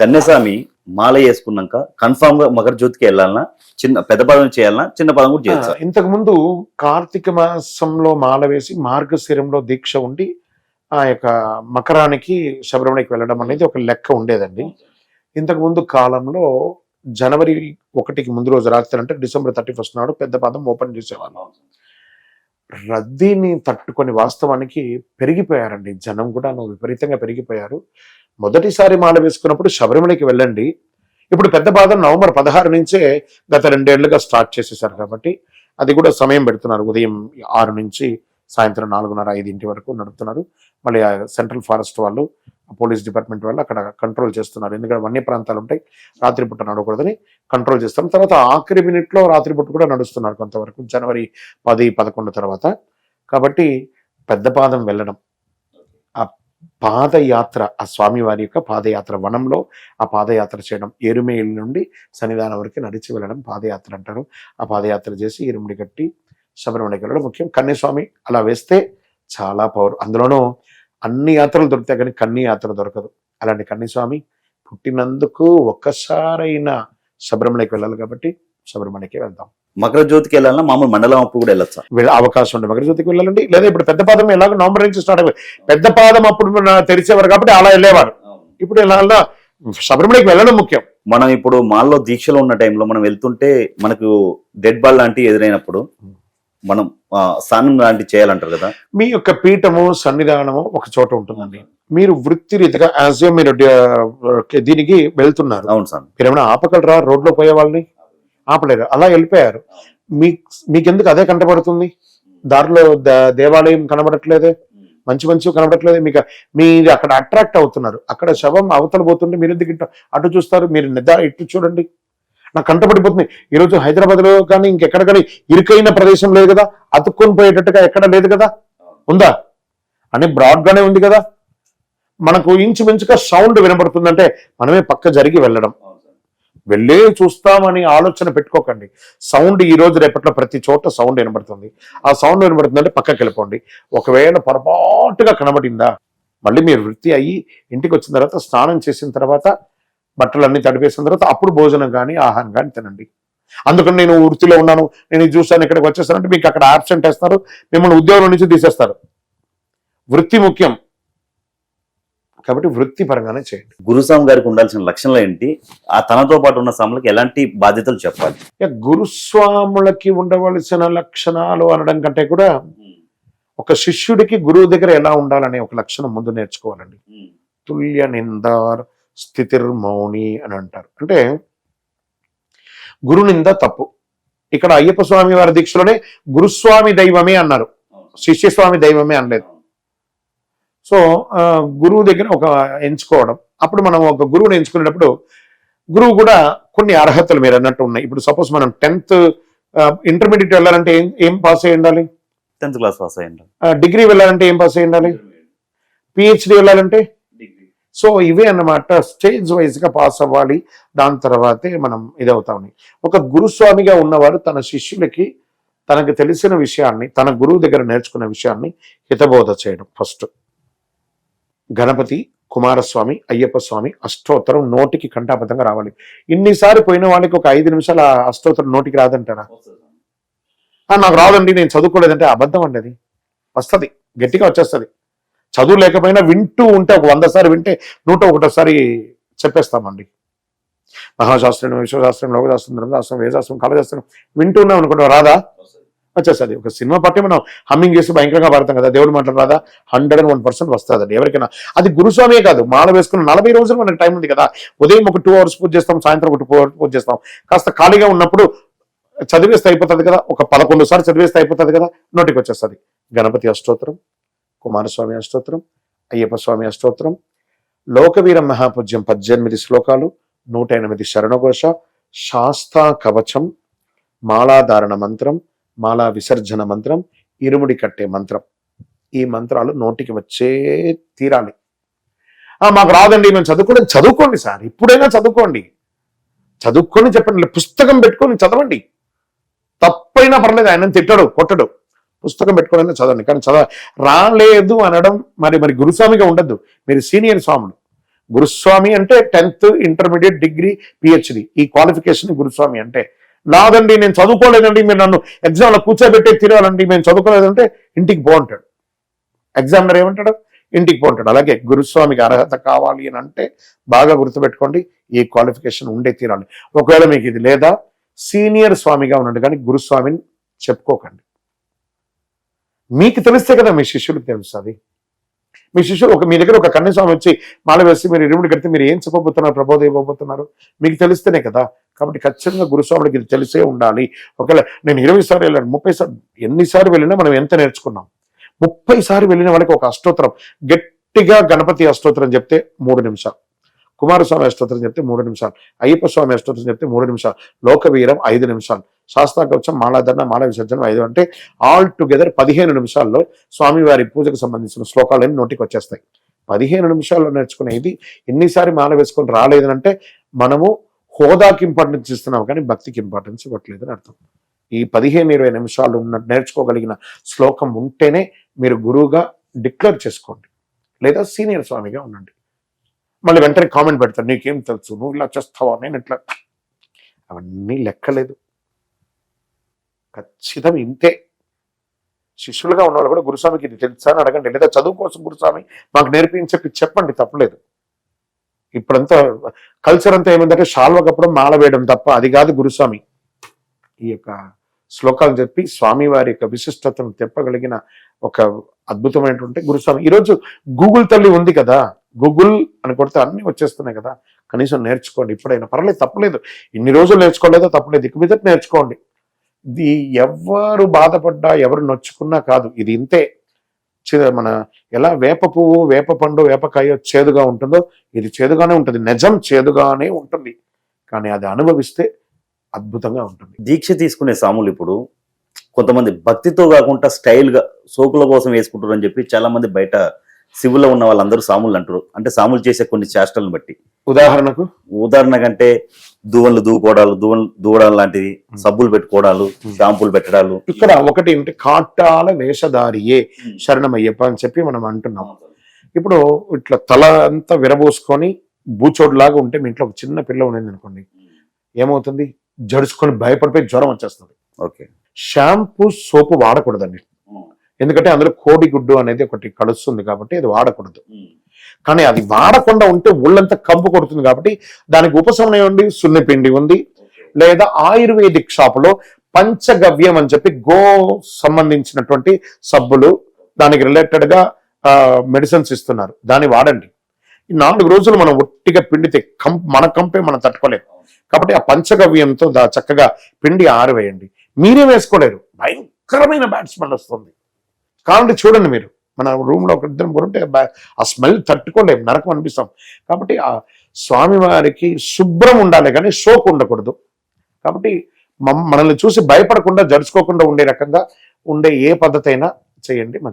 కన్యస్వామి మాల వేసుకున్నాక కన్ఫామ్గా మకర జ్యోతికి వెళ్ళాలన్నా చిన్న పెద్ద పదం చేయాలన్నా చిన్న పదం కూడా చేయొచ్చు? ఇంతకు ముందు కార్తీక మాసంలో మాల వేసి మార్గశిరంలో దీక్ష ఉండి ఆ యొక్క మకరానికి శబరిమలకి వెళ్ళడం అనేది ఒక లెక్క ఉండేదండి. ఇంతకు ముందు కాలంలో జనవరి ఒకటికి ముందు రోజు రాత్రి అంటే డిసెంబర్ థర్టీ ఫస్ట్ నాడు పెద్ద పాదం ఓపెన్ చేసేవాళ్ళం. రద్దీని తట్టుకొని వాస్తవానికి పెరిగిపోయారండి. జనం కూడా విపరీతంగా పెరిగిపోయారు. మొదటిసారి మాల వేసుకున్నప్పుడు శబరిమలకి వెళ్ళండి. ఇప్పుడు పెద్ద బాధ నవంబర్ పదహారు నుంచే గత రెండేళ్ళుగా స్టార్ట్ చేసేసారు కాబట్టి అది కూడా సమయం పెడుతున్నారు. ఉదయం ఆరు నుంచి సాయంత్రం నాలుగున్నర ఐదింటి వరకు నడుపుతున్నారు. మళ్ళీ ఆ సెంట్రల్ ఫారెస్ట్ వాళ్ళు పోలీస్ డిపార్ట్మెంట్ వాళ్ళు అక్కడ కంట్రోల్ చేస్తున్నారు. ఎందుకంటే వన్య ప్రాంతాలు ఉంటాయి రాత్రిపూట నడవకూడదని కంట్రోల్ చేస్తాం. తర్వాత ఆఖరి మినిట్లో రాత్రిపూట కూడా నడుస్తున్నారు కొంతవరకు జనవరి పది పదకొండు తర్వాత. కాబట్టి పెద్ద పాదం వెళ్ళడం ఆ పాదయాత్ర ఆ స్వామివారి యొక్క పాదయాత్ర వనంలో ఆ పాదయాత్ర చేయడం ఎరుమేలు నుండి సన్నిధానం వరకు నడిచి వెళ్ళడం పాదయాత్ర అంటారు. ఆ పాదయాత్ర చేసి ఎరుముడి కట్టి శబరిమలకి వెళ్ళడం ముఖ్యం. కన్యస్వామి అలా వేస్తే చాలా పవర్. అందులోనూ అన్ని యాత్రలు దొరుకుతాయి కానీ కన్ని యాత్ర దొరకదు. అలాంటి కన్యస్వామి పుట్టినందుకు ఒక్కసారైనా శబరిమలకి వెళ్ళాలి కాబట్టి శబరిమలకి వెళ్దాం. మకర జ్యోతికి వెళ్ళాలన్నా మామూలు మండలం అప్పుడు కూడా వెళ్ళొచ్చు. వెళ్ళ అవకాశం ఉంది. మకర జ్యోతికి వెళ్ళాలండి లేదా ఇప్పుడు పెద్ద పాదం ఎలాగో నవంబర్ నుంచి స్టార్ట్ అయిపోయి పెద్ద పాదం అప్పుడు తెరిచేవారు కాబట్టి అలా వెళ్ళేవారు. ఇప్పుడు ఎలా శబరిమలకి వెళ్ళడం ముఖ్యం. మనం ఇప్పుడు మాల్లో దీక్షలో ఉన్న టైంలో మనం వెళ్తుంటే మనకు డెడ్ బాల్ లాంటివి ఎదురైనప్పుడు మనం స్నానం లాంటివి చేయాలంటారు కదా. మీ యొక్క పీఠము సన్నిధానము ఒక చోట ఉంటుందండి. మీరు వృత్తిరీతిగా యాజ్ ఏ మీరు దీనికి వెళ్తున్నారు. అవును సార్. మీరు ఏమైనా ఆపగలరా రోడ్లో పోయే వాళ్ళని? ఆపలేరు. అలా వెళ్ళిపోయారు. మీ మీకెందుకు అదే కంటపడుతుంది దారిలో దేవాలయం కనబడట్లేదే? మంచి మంచి కనబడట్లేదు? మీకు మీరు అక్కడ అట్రాక్ట్ అవుతున్నారు. అక్కడ శవం అవతల పోతుంటే మీరు ఎందుకు ఇటు అటు చూస్తారు? మీరు నిద్ర ఇటు చూడండి. నాకు కంటపడిపోతుంది ఈరోజు హైదరాబాద్లో కానీ ఇంకెక్కడ కానీ ఇరుకైన ప్రదేశం లేదు కదా? అతుక్కొని పోయేటట్టుగా ఎక్కడ లేదు కదా? ఉందా? అని బ్రాడ్గానే ఉంది కదా? మనకు ఇంచుమించుగా సౌండ్ వినబడుతుందంటే మనమే పక్క జరిగి వెళ్ళడం. వెళ్ళే చూస్తామని ఆలోచన పెట్టుకోకండి. సౌండ్ ఈ రోజు రేపట్లో ప్రతి చోట సౌండ్ వినబడుతుంది. ఆ సౌండ్ వినబడుతుందంటే పక్కకి వెళ్ళిపోండి. ఒకవేళ పొరపాటుగా కనబడిందా మళ్ళీ మీరు వృత్తి అయ్యి ఇంటికి వచ్చిన తర్వాత స్నానం చేసిన తర్వాత బట్టలన్నీ తడిపేసిన తర్వాత అప్పుడు భోజనం కానీ ఆహారం కానీ తినండి. అందుకని నేను వృత్తిలో ఉన్నాను నేను ఇది చూస్తాను ఇక్కడికి వచ్చేస్తానంటే మీకు అక్కడ ఆబ్సెంట్ వేస్తారు మిమ్మల్ని ఉద్యోగం నుంచి తీసేస్తారు. వృత్తి ముఖ్యం. కాబట్టి వృత్తి పరంగానే చేయండి. గురుస్వామి గారికి ఉండాల్సిన లక్షణాలు ఏంటి? ఆ తనతో పాటు ఉన్న స్వాములకు ఎలాంటి బాధ్యతలు చెప్పాలి? గురుస్వాములకి ఉండవలసిన లక్షణాలు అనడం కంటే కూడా ఒక శిష్యుడికి గురువు దగ్గర ఎలా ఉండాలనే ఒక లక్షణం ముందు నేర్చుకోవాలండి. తుల్య నిందార్ స్థితిర్మౌని అని అంటారు. అంటే గురు నింద తప్పు. ఇక్కడ అయ్యప్ప స్వామి వారి దీక్షలోనే గురుస్వామి దైవమే అన్నారు. శిష్యస్వామి దైవమే అనలేదు. సో గురువు దగ్గర ఒక ఎంచుకోవడం. అప్పుడు మనం ఒక గురువుని ఎంచుకునేటప్పుడు గురువు కూడా కొన్ని అర్హతలు మీరు అన్నట్టు ఉన్నాయి. ఇప్పుడు సపోజ్ మనం టెన్త్ ఇంటర్మీడియట్ వెళ్ళాలంటే ఏం ఏం పాస్ అయి ఉండాలి? టెన్త్ క్లాస్ పాస్ అయ్యండి డిగ్రీ వెళ్ళాలంటే ఏం పాస్ అయి ఉండాలి? పిహెచ్డి వెళ్ళాలంటే? సో ఇవే అన్నమాట స్టేజ్ వైజ్గా పాస్ అవ్వాలి. దాని తర్వాతే మనం ఇదవుతామని ఒక గురుస్వామిగా ఉన్నవాడు తన శిష్యులకి తనకు తెలిసిన విషయాన్ని తన గురువు దగ్గర నేర్చుకున్న విషయాన్ని హితబోధ చేయడం ఫస్ట్. గణపతి కుమారస్వామి అయ్యప్ప స్వామి అష్టోత్తరం నోటికి కంఠాబద్ధంగా రావాలి. ఇన్నిసారి పోయిన వాళ్ళకి ఒక ఐదు నిమిషాలు ఆ అష్టోత్తరం నోటికి రాదంటారా? నాకు రాదండి నేను చదువుకోలేదంటే అబద్ధం అండి అది. వస్తుంది గట్టిగా వచ్చేస్తుంది. చదువు లేకపోయినా వింటూ ఉంటే ఒక వంద వింటే నూట ఒకటోసారి చెప్పేస్తామండి. మహాశాస్త్రం విశ్వశాస్త్రం లోకశాస్త్రం ధర్మశాస్త్రం వేదాస్త్రం కళశాస్త్రం వింటూ ఉన్నాం అనుకుంటాం రాదా? వచ్చేస్తుంది. ఒక సినిమా పట్టి మనం హమ్మింగ్ చేసి భయంకరంగా పడతాం కదా. దేవుడు మాట్లాడరాదా రాదా? హండ్రెడ్ అండ్ వన్ పర్సెంట్ వస్తుందండి ఎవరికైనా. అది గురుస్వామే కాదు. మాల వేసుకున్న నలభై రోజులు మనకి టైం ఉంది కదా. ఉదయం ఒక టూ అవర్స్ పూజ చేస్తాం సాయంత్రం ఒక టూ అవర్స్ పూజ చేస్తాం. కాస్త ఖాళీగా ఉన్నప్పుడు చదివేస్తే అయిపోతుంది కదా. ఒక పదకొండు సార్లు చదివేస్తే అయిపోతుంది కదా. నోటికి వచ్చేస్తుంది. గణపతి అష్టోత్తరం కుమారస్వామి అష్టోత్తరం అయ్యప్ప స్వామి అష్టోత్తరం లోకవీర మహాపూజ్యం పద్దెనిమిది శ్లోకాలు నూట ఎనిమిది శరణఘోష శాస్తా కవచం మాలాధారణ మంత్రం మాలా విసర్జన మంత్రం ఇరుముడి కట్టే మంత్రం. ఈ మంత్రాలు నోటికి వచ్చే తీరాలి. ఆ మాకు రాదండి మేము చదువుకోండి చదువుకోండి సార్. ఇప్పుడైనా చదువుకోండి. చదువుకొని చెప్పండి పుస్తకం పెట్టుకొని చదవండి. తప్పైనా పర్లేదు ఆయన తిట్టడు కొట్టడు. పుస్తకం పెట్టుకోవడానికి చదవండి. కానీ చదవ రాలేదు అనడం మరి మరి గురుస్వామిగా ఉండద్దు. మీరు సీనియర్ స్వాములు. గురుస్వామి అంటే టెన్త్ ఇంటర్మీడియట్ డిగ్రీ పిహెచ్డి. ఈ క్వాలిఫికేషన్ గురుస్వామి అంటే నాదండి నేను చదువుకోలేదండి మీరు నన్ను ఎగ్జామ్లో కూర్చోబెట్టే తిరగాలండి మేము చదువుకోలేదంటే ఇంటికి బాగుంటాడు ఎగ్జామినర్ ఏమంటాడు? ఇంటికి పోంటాడు అలాగే గురుస్వామికి అర్హత కావాలి అని అంటే బాగా గుర్తుపెట్టుకోండి ఈ క్వాలిఫికేషన్ ఉండే తీరాలి. ఒకవేళ మీకు ఇది లేదా సీనియర్ స్వామిగా ఉండండి కానీ గురుస్వామిని చెప్పుకోకండి. మీకు తెలిస్తే కదా మీ శిష్యులకు తెలుస్తుంది మీ శిష్యులు ఒక మీ దగ్గర ఒక కన్యస్వామి వచ్చి మాల వేసి మీరు ఇరుముడి కడితే మీరు ఏం చెప్పబోతున్నారు? ప్రబోధం ఇవ్వబోతున్నారు? మీకు తెలిస్తేనే కదా. కాబట్టి ఖచ్చితంగా గురుస్వాములకి ఇది తెలిసే ఉండాలి. ఒకవేళ నేను ఇరవై సార్లు వెళ్ళాను ముప్పై సార్లు ఎన్నిసార్లు వెళ్ళినా మనం ఎంత నేర్చుకున్నాం? ముప్పై సార్లు వెళ్ళిన వాళ్ళకి ఒక అష్టోత్తరం. గట్టిగా గణపతి అష్టోత్తరం చెప్తే మూడు నిమిషాలు. కుమారస్వామి అష్టోత్తరం చెప్తే మూడు నిమిషాలు అయ్యప్ప స్వామి అష్టోత్తరం చెప్తే మూడు నిమిషాలు లోకవీరం ఐదు నిమిషాలు శాస్త్రాకవచం మాలాధరణ మాల విసర్జనం ఐదు అంటే ఆల్ టుగెదర్ పదిహేను నిమిషాల్లో స్వామివారి పూజకు సంబంధించిన శ్లోకాలన్నీ నోటికి వచ్చేస్తాయి. పదిహేను నిమిషాల్లో నేర్చుకునే ఇది ఎన్నిసారి మాల వేసుకొని రాలేదనంటే మనము హోదాకి ఇంపార్టెన్స్ ఇస్తున్నాం కానీ భక్తికి ఇంపార్టెన్స్ ఇవ్వట్లేదని అర్థం. ఈ పదిహేను ఇరవై నిమిషాలు ఉన్న నేర్చుకోగలిగిన శ్లోకం ఉంటేనే మీరు గురువుగా డిక్లేర్ చేసుకోండి లేదా సీనియర్ స్వామిగా ఉండండి. మళ్ళీ వెంటనే కామెంట్ పెడతారు నీకేం తెలుసు? నువ్వు ఇలా చేస్తావా? నేను ఇట్లా అవన్నీ లెక్కలేదు. ఖచ్చితం ఇంతే. శిష్యులుగా ఉన్నవాళ్ళు కూడా గురుస్వామికి ఇది తెలుసా? అని అడగండి. లేదా చదువు కోసం గురుస్వామి మాకు నేర్పించి చెప్పి చెప్పండి తప్పలేదు. ఇప్పుడంతా కల్చర్ అంతా ఏమిందంటే షాల్వ కప్పడం మాల వేయడం తప్ప అది కాదు గురుస్వామి. ఈ యొక్క శ్లోకాలు చెప్పి స్వామి వారి యొక్క విశిష్టతను తెప్పగలిగిన ఒక అద్భుతమైనటువంటి గురుస్వామి. ఈరోజు గూగుల్ తల్లి ఉంది కదా గూగుల్ అని కొడితే అన్ని వచ్చేస్తున్నాయి కదా. కనీసం నేర్చుకోండి. ఇప్పుడైనా పర్లేదు తప్పలేదు. ఇన్ని రోజులు నేర్చుకోలేదో తప్పలేదు. ఇక మీద నేర్చుకోండి. ఇది ఎవరు బాధపడ్డా ఎవరు నొచ్చుకున్నా కాదు. ఇది ఇంతే. చి- మన ఎలా వేప పువ్వు వేప పండు వేపకాయ చేదుగా ఉంటుందో ఇది చేదుగానే ఉంటుంది. నిజం చేదుగానే ఉంటుంది. కానీ అది అనుభవిస్తే అద్భుతంగా ఉంటుంది. దీక్ష తీసుకునే సాములు ఇప్పుడు కొంతమంది భక్తితో కాకుండా స్టైల్గా సోకుల కోసం వేసుకుంటారు అని చెప్పి చాలామంది బయట సివిల్లో ఉన్న వాళ్ళందరూ సాములు అంటారు. అంటే సాములు చేసే కొన్ని చేష్టలను బట్టి. ఉదాహరణకు? ఉదాహరణ కంటే దువ్వలు దూకోవడాలు దువ్వలు దూవడం లాంటివి సబ్బులు పెట్టుకోవడాలు షాంపూలు పెట్టడాలు. ఇక్కడ ఒకటి ఏంటి కాటాల వేషధారియే శరణమయ్యప్ప అని చెప్పి మనం అంటున్నాం. ఇప్పుడు ఇట్లా తల అంతా విరబోసుకొని బూచోడులాగా ఉంటే మీ ఇంట్లో ఒక చిన్న పిల్ల ఉండేది అనుకోండి. ఏమవుతుంది? జడుచుకొని భయపడిపోయి జ్వరం వచ్చేస్తుంది. ఓకే. షాంపూ సోపు వాడకూడదండి. ఎందుకంటే అందులో కోడి గుడ్డు అనేది ఒకటి కలుస్తుంది కాబట్టి అది వాడకూడదు. కానీ అది వాడకుండా ఉంటే ఒళ్ళంతా కంపు కొడుతుంది కాబట్టి దానికి ఉపశమనం ఉంది సున్నిపిండి ఉంది. లేదా ఆయుర్వేదిక్ షాపులో పంచగవ్యం అని చెప్పి గో సంబంధించినటువంటి సబ్బులు దానికి రిలేటెడ్గా మెడిసిన్స్ ఇస్తున్నారు. దాన్ని వాడండి. ఈ నాలుగు రోజులు మనం ఒట్టిగా పిండితే కం మన కంపే మనం తట్టుకోలేము కాబట్టి ఆ పంచగవ్యంతో దా చక్కగా పిండి ఆరివేయండి. మీరే వేసుకోలేరు. భయంకరమైన బ్యాడ్ స్మెల్ వస్తుంది. కాబట్టి చూడండి మీరు. మన రూమ్లో ఒక ఇద్దరు ముగ్గురు ఉంటే ఆ స్మెల్ తట్టుకోలేము నరకం అనిపిస్తాం. కాబట్టి ఆ స్వామివారికి శుభ్రం ఉండాలి కానీ షోక్ ఉండకూడదు. కాబట్టి మమ్మ మనల్ని చూసి భయపడకుండా జరుచుకోకుండా ఉండే రకంగా ఉండే ఏ పద్ధతి అయినా చేయండి మంచిది.